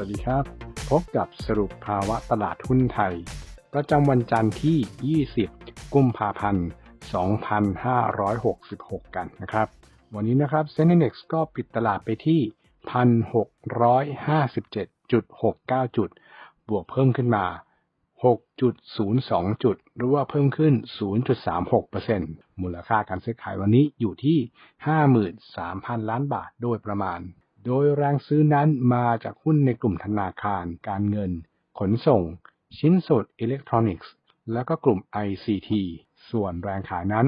วัสดีครับ พบกับสรุปภาวะตลาดหุ้นไทย ประจำวันจันทร์ที่ 20 กุมภาพันธ์ 2566 กันนะครับ วันนี้นะครับเซ็น Index ก็ปิดตลาดไปที่ 1,657.69 จุด บวกเพิ่มขึ้นมา 6.02 จุด หรือว่าเพิ่มขึ้น 0.36%มูลค่าการซื้อขายวันนี้อยู่ที่ 53,000 ล้านบาทโดยประมาณ โดยแรงซื้อนั้นมาจากหุ้นในกลุ่มธนาคาร การเงิน ขนส่ง ชิ้นส่วนอิเล็กทรอนิกส์ และก็กลุ่ม ICT ส่วนแรงขายนั้น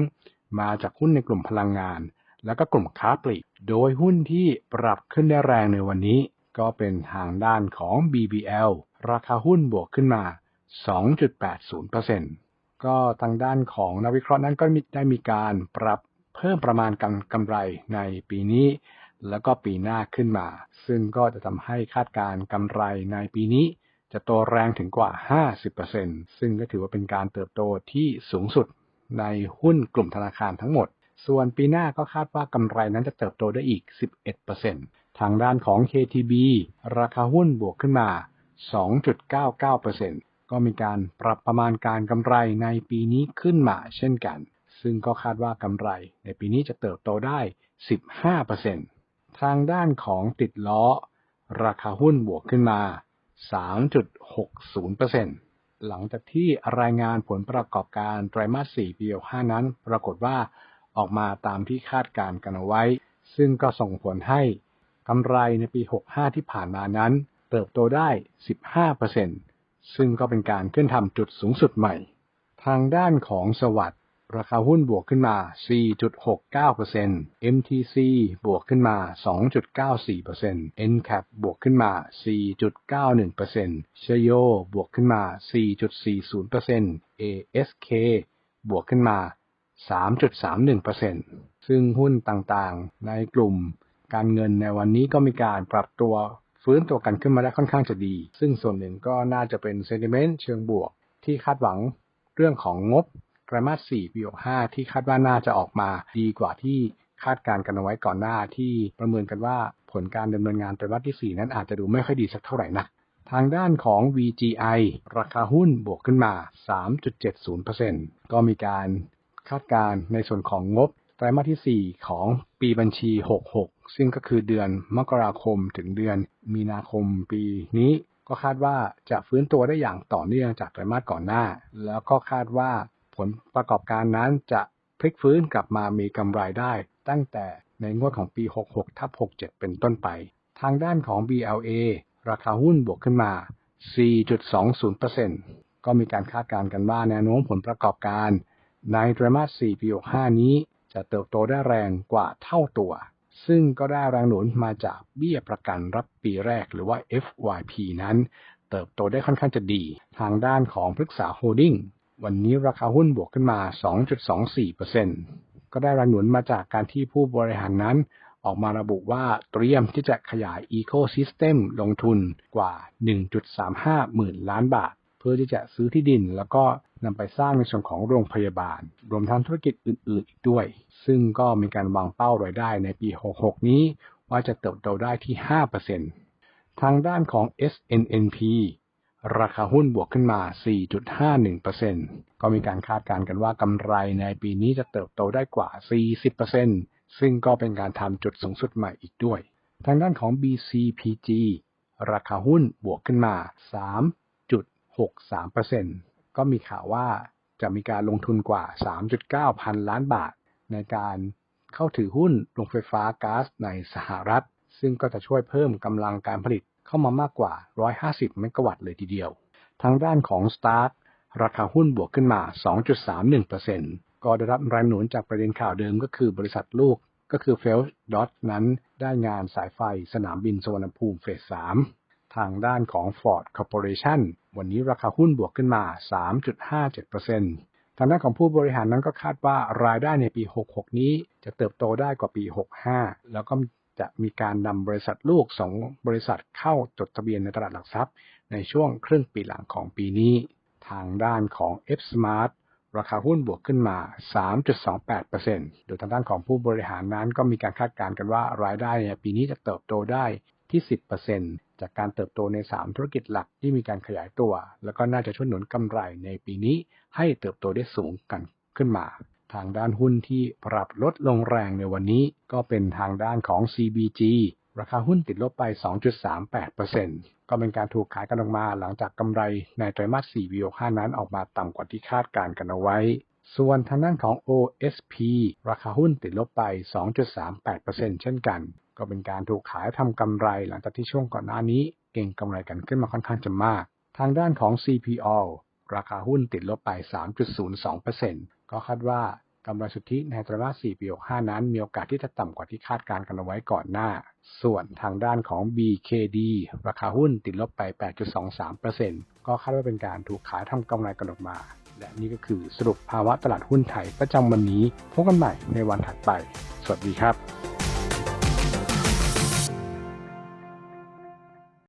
มาจากหุ้นในกลุ่มพลังงาน และก็กลุ่มค้าปลีก โดยหุ้นที่ปรับขึ้นได้แรงในวันนี้ ก็เป็นทางด้านของ BBL ราคาหุ้นบวกขึ้นมา 2.80%ก็ทางด้านของนักวิเคราะห์นั้นก็ได้มีการปรับเพิ่มประมาณกำกำไรในปีนี้ แล้วก็ปีหน้าขึ้นมา ซึ่งก็จะทำให้คาดการกำไรในปีนี้ จะโตแรงถึงกว่า 50%ซึ่งก็ถือว่าเป็นการเติบโตที่สูงสุดในหุ้นกลุ่มธนาคารทั้งหมด ส่วนปีหน้าก็คาดว่ากำไรนั้นจะเติบโตได้อีก 11%ทางด้านของ KTB ราคาหุ้นบวกขึ้นมา 2.99%ก็มีการปรับประมาณการกำไรในปีนี้ขึ้นมาเช่นกัน ซึ่งก็คาดว่ากำไรในปีนี้จะเติบโตได้ 15% ทางด้านของติดล้อ ราคาหุ้นบวกขึ้นมา 3.60%หลังจากที่รายงานผลประกอบการไตรมาส 4 ปี65นั้น ปรากฏว่าออกมาตามที่คาดการกันเอาไว้ ซึ่งก็ส่งผลให้กำไรในปี 65 ที่ผ่านมานั้น เติบโตได้ 15%ซึ่งก็เป็นการขึ้นทำจุดสูงสุดใหม่ ทางด้านของสวัสด์ ราคาหุ้นบวกขึ้นมา 4.69% MTC บวกขึ้นมา 2.94% NCAP บวกขึ้นมา 4.91%ชโย บวกขึ้นมา 4.40% ASK บวกขึ้นมา 3.31%ซึ่งหุ้นต่างๆ ในกลุ่มการเงินในวันนี้ก็มีการปรับตัวฟื้นตัวกันขึ้นมาได้ค่อนข้างจะดี ซึ่งส่วนหนึ่งก็น่าจะเป็นเซนติเมนต์เชิงบวกที่คาดหวังเรื่องของงบ ไตรมาส4ปี65ที่คาดว่าน่าจะออกมาดีกว่าที่คาดการกันเอาไว้ก่อนหน้าที่ประเมินกันว่าผลการดำเนินงานไตรมาสที่ 4 นั้นอาจจะดูไม่ค่อยดีสักเท่าไหร่นักทางด้านของ VGI ราคาหุ้นบวกขึ้นมา 3.70%ก็มีการคาดการในส่วนของงบไตรมาสที่ 4 ของปีบัญชี 66 ซึ่งก็คือเดือนมกราคมถึงเดือนมีนาคมปีนี้ก็คาดว่าจะฟื้นตัวได้อย่างต่อเนื่องจากไตรมาสก่อนหน้า แล้วก็คาดว่า ผลประกอบการนั้นจะพลิกฟื้นกลับมามีกำไรได้ตั้งแต่ในงวดของปี 66 ทับ 67 เป็นต้นไป ทางด้านของ BLA ราคาหุ้นบวกขึ้นมา 4.20%ก็มีการคาดการณ์กันว่าแนวโน้มผลประกอบการ ในไตรมาส 4 ปี 65 นี้ จะเติบโตได้แรงกว่าเท่าตัว ซึ่งก็ได้แรงหนุนมาจากเบี้ยประกันรับปีแรกหรือว่า FYP นั้น เติบโตได้ค่อนข้างจะดี ทางด้านของพฤกษาโฮดดิ้ง วันนี้ราคาหุ้นบวกขึ้นมา 2.24%ก็ได้แรงหนุนมาจากการที่ผู้บริหารนั้นออกมาระบุว่าเตรียมที่จะขยาย Ecosystem ลงทุนกว่า 1.35 หมื่นล้านบาท เพื่อที่จะซื้อที่ดิน แล้วก็นำไปสร้างในส่วนของโรงพยาบาล รวมทั้งธุรกิจอื่นๆอีกด้วย ซึ่งก็มีการวางเป้ารายได้ในปี 66 นี้ ว่าจะเติบโตได้ที่ 5%ทางด้านของ SNNP ราคาหุ้นบวกขึ้นมา 4.51%ก็มีการคาดการณ์กันว่ากำไรในปีนี้จะเติบโตได้กว่า 40%ซึ่งก็เป็นการทำจุดสูงสุดใหม่อีกด้วย ทางด้านของ BCPG ราคาหุ้นบวกขึ้นมา 3.63%ก็มีข่าวว่าจะมีการลงทุนกว่า 3.9 พันล้านบาท ในการเข้าถือหุ้นโรงไฟฟ้าก๊าซในสหรัฐ ซึ่งก็จะช่วยเพิ่มกำลังการผลิต เข้ามามากกว่า 150 เมกะวัตต์เลยทีเดียว ทางด้านของ Start ราคาหุ้นบวกขึ้นมา 2.31%ก็ได้รับแรงหนุนจากประเด็นข่าวเดิมก็คือบริษัทลูกก็คือ f e l d o t นั้นได้งานสายไฟสนามบินสวนภูมิเฟส 3 ทางด้านของ Ford Corporation วันนี้ราคาหุ้นบวกขึ้นมา 3.57%ทางด้านของผู้บริหารนั้นก็คาดว่ารายได้ในปี 66 นี้จะเติบโตได้กว่าปี 65 แล้วก็ จะมีการนำบริษัทลูก 2 บริษัทเข้าจดทะเบียนในตลาดหลักทรัพย์ ในช่วงครึ่งปีหลังของปีนี้ ทางด้านของ F Smart ราคาหุ้นบวกขึ้นมา 3.28%โดยทางด้านของผู้บริหารนั้นก็มีการคาดการณ์กันว่ารายได้ในปีนี้จะเติบโตได้ที่ 10%จจากการเติบโตใน 3 ธุรกิจหลักที่มีการขยายตัว แล้วก็น่าจะช่วยหนุนกำไรในปีนี้ให้เติบโตได้สูงกันขึ้นมา ทางด้านหุ้นที่ปรับลดลงแรงในวันนี้ก็เป็นทางด้านของ CBG ราคาหุ้นติดลบไป 2.38%ก็เป็นการถูกขายกันออกมาหลังจากกำไรในไตรมาส4 V65 นั้นออกมาต่ำกว่าที่คาดการกันเอาไว้ ส่วนทางด้านของ OSP ราคาหุ้นติดลบไป 2.38%เช่นกัน ก็เป็นการถูกขายทำกำไรหลังจากที่ช่วงก่อนหน้านี้เก่งกำไรกันขึ้นมาค่อนข้างจะมาก ทางด้านของ CPO ราคาหุ้นติดลบไป 3.02% ก็คาดว่ากำไรสุทธิในไตรมาส 4 ปี 65 นั้น มีโอกาสที่จะต่ำกว่าที่คาดการณ์กันเอาไว้ก่อนหน้า ส่วนทางด้านของ BKD ราคาหุ้นติดลบไป 8.23%ก็คาดว่าเป็นการถูกขายทำกำไรกันออกมา และนี่ก็คือสรุปภาวะตลาดหุ้นไทยประจำวันนี้ พบกันใหม่ในวันถัดไป สวัสดีครับ